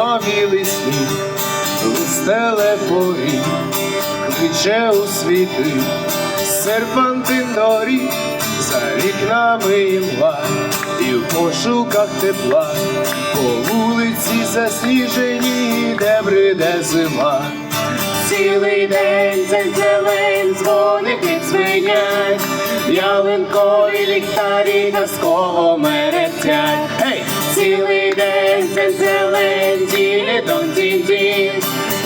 нові сніг, листеле поріг, кличе у світи, серпантин доріг, за вікнами імла, і в пошуках тепла, по вулиці засніжені, де бриде зима. Цілий день зелень, дзвоники дзвенять, ялинкові ліхтарі казково мерехтять. Гей! Цілий день зелень, дін дін,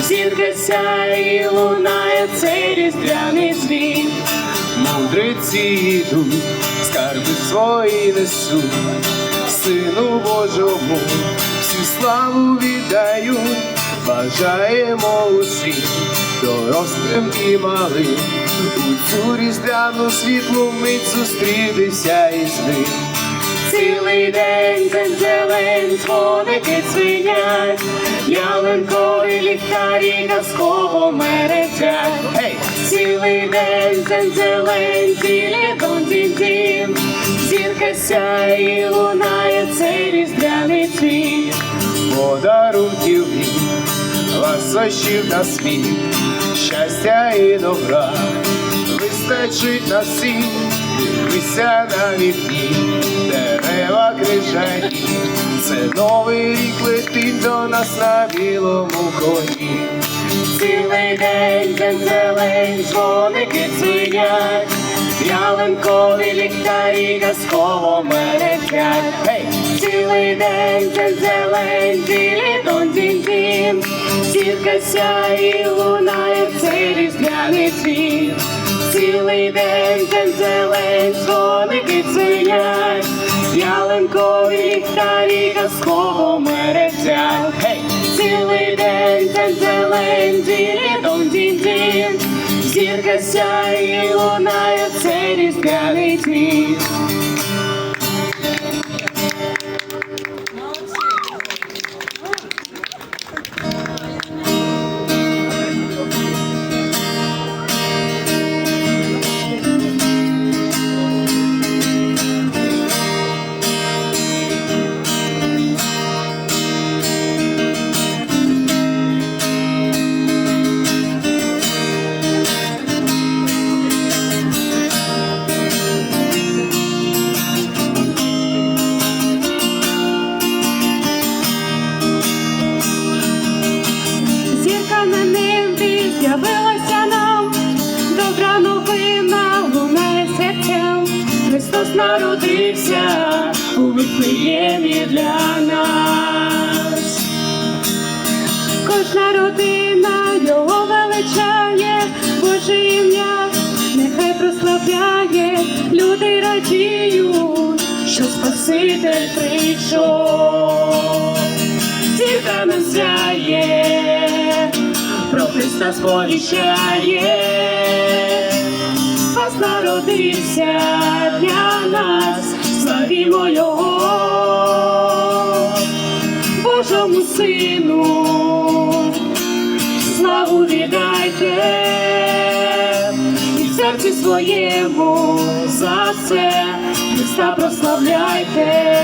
зірка сяє і лунає цей різдвяний звін. Мудреці йдуть, скарби свої несуть, Сину Божому всю славу віддають, бажаємо усім, дорослим і малим, у цю різдвяну світлу мить зустрітися із ним. Цілий день зелень, дзвоники дзвенять, ялинкові ліхтарі казково мерехтять. Гей! Цілий день зелень, дін дін, зірка сяє і лунає цей різдвяний цвіт. Подарунків ласощів та сміх, щастя і добра, вистачить на всіх, вися на вікні, дерева крижані, це новий рік летить до нас на білому коні. Цілий день день зелень, дзвоники дзвенять, ялинкові ліхтарі казково мерехтять. Гей! Цілий день день зелень, білі дон дін дін, зірка сяє лунає цей різдвяний світ. Цілий день день зелень, дзвоники дзвенять, ялинкові ліхтарі казково мерехтять. Цілий день день зелень, ділі дін дін, зірка сяє лунає цей різдвяний світ. Народився у Вифлеємі для нас. Кожна родина його величає, Боже ім'я, нехай прославляє, люди радіють, що Спаситель прийшов. Зірка нам сяє, про Христа сповіщає, Спас народився для нас, славімо Його, Божому Сину, славу віддайте, і в серці своєму за це Христа прославляйте.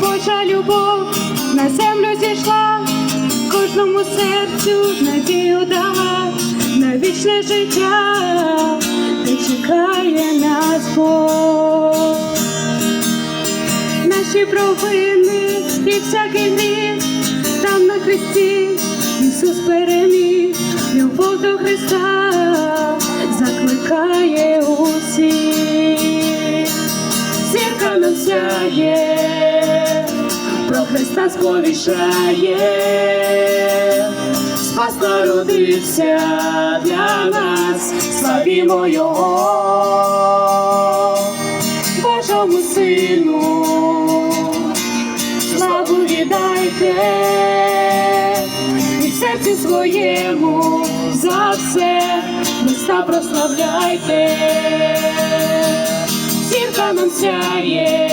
Божа любов на землю зійшла, кожному серцю надію вічне життя, де чекає нас Бог. Наші провини і всякий гріх там на хресті Ісус переміг, любов до Христа закликає усіх зірка нам сяє, про Христа сповіщає, спас народився для нас, славімо Його, Божому Сину, славу віддайте, і в серці своєму за все. Христа прославляйте. Зірка нам сяє,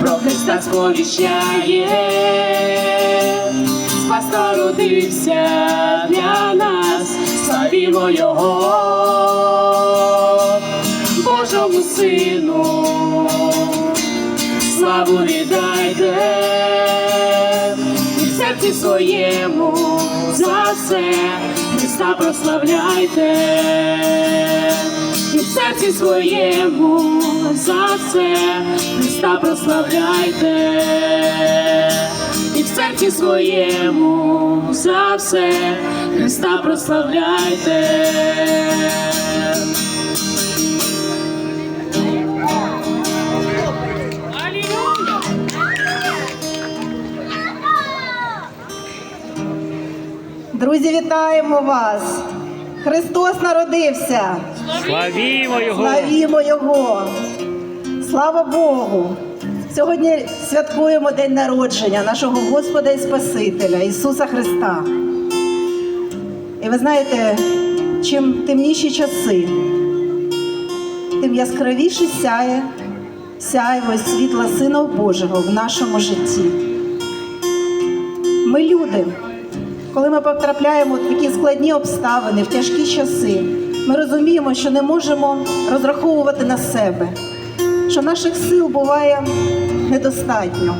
про Христа сповіщає, спас народився для нас, славімо Його, Божому Сину, славу віддай прославляйте, і в серці своєму за все Христа прославляйте, і в серці своєму за все Христа прославляйте, і в серці своєму за все Христа прославляйте. Друзі, вітаємо вас! Христос народився! Славімо Його! Славімо Його! Слава Богу! Сьогодні святкуємо День народження нашого Господа і Спасителя Ісуса Христа. І ви знаєте, чим темніші часи, тим яскравіше сяє сяйво світла Сина Божого в нашому житті. Ми люди. Коли ми потрапляємо в такі складні обставини, в тяжкі часи, ми розуміємо, що не можемо розраховувати на себе, що наших сил буває недостатньо.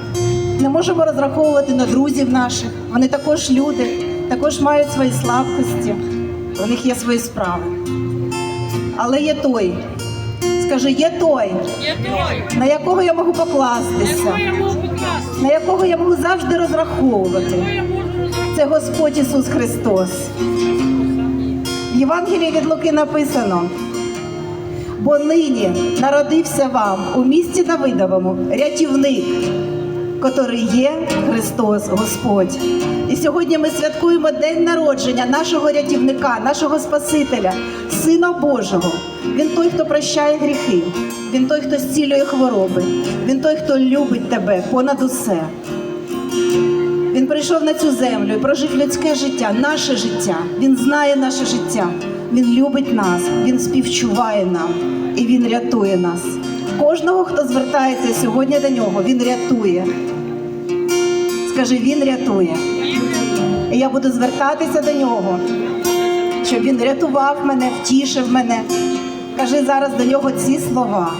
Не можемо розраховувати на друзів наших. Вони також люди, також мають свої слабкості, у них є свої справи. Але є той, скажи, є той, на якого я можу покластися, на якого я можу завжди розраховувати. Це Господь Ісус Христос. В Євангелії від Луки написано: бо нині народився вам у місті Давидовому рятівник, котрий є Христос Господь. І сьогодні ми святкуємо день народження нашого рятівника, нашого Спасителя, Сина Божого. Він той, хто прощає гріхи, він той, хто зцілює хвороби, він той, хто любить тебе понад усе. Він прийшов на цю землю і прожив людське життя, наше життя. Він знає наше життя. Він любить нас, він співчуває нам і він рятує нас. Кожного, хто звертається сьогодні до нього, він рятує. Скажи, він рятує. І я буду звертатися до нього, щоб він рятував мене, втішив мене. Кажи зараз до нього ці слова.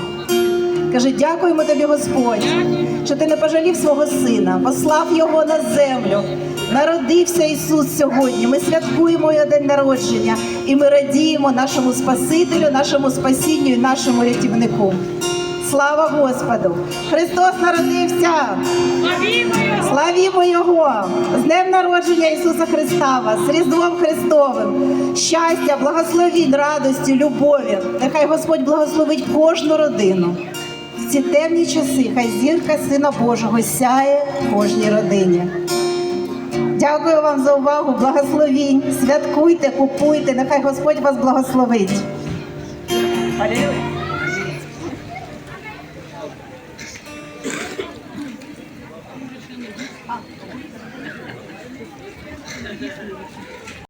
Каже, дякуємо тобі, Господь, що ти не пожалів свого сина, послав його на землю. Народився Ісус сьогодні. Ми святкуємо його день народження і ми радіємо нашому Спасителю, нашому спасінню і нашому рятівнику. Слава Господу! Христос народився! Славімо Його! З днем народження Ісуса Христа вас, з Різдвом Христовим, щастя, благословінь, радості, любові. Нехай Господь благословить кожну родину. В ці темні часи хай зірка Сина Божого сяє в кожній родині. Дякую вам за увагу, благословінь. Святкуйте, купуйте, нехай Господь вас благословить.